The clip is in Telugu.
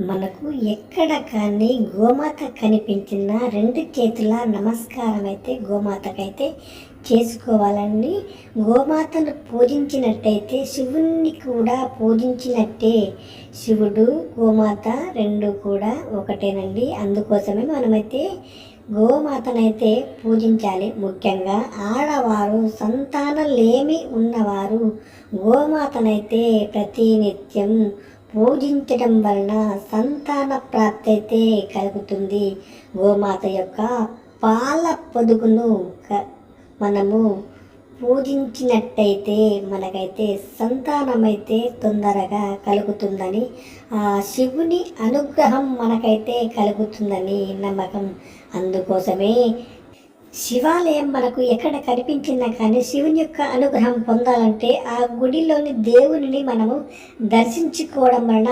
మనకు ఎక్కడ కానీ గోమాత కనిపించిన రెండు చేతుల నమస్కారం అయితే గోమాతకైతే చేసుకోవాలండి. గోమాతను పూజించినట్టయితే శివుణ్ణి కూడా పూజించినట్టే శివుడు గోమాత రెండు కూడా ఒకటేనండి. అందుకోసమే మనమైతే గోమాతనైతే పూజించాలి. ముఖ్యంగా ఆడవారు సంతానలేమి ఉన్నవారు గోమాతనైతే ప్రతినిత్యం పూజించడం వలన సంతాన ప్రాప్తి అయితే కలుగుతుంది. గోమాత యొక్క పాల పొదుగును మనము పూజించినట్టయితే మనకైతే సంతానమైతే తొందరగా కలుగుతుందని ఆ శివుని అనుగ్రహం మనకైతే కలుగుతుందని నమ్మకం. అందుకోసమే శివాలయం మనకు ఎక్కడ కనిపించినా కానీ శివుని యొక్క అనుగ్రహం పొందాలంటే ఆ గుడిలోని దేవునిని మనము దర్శించుకోవడం వలన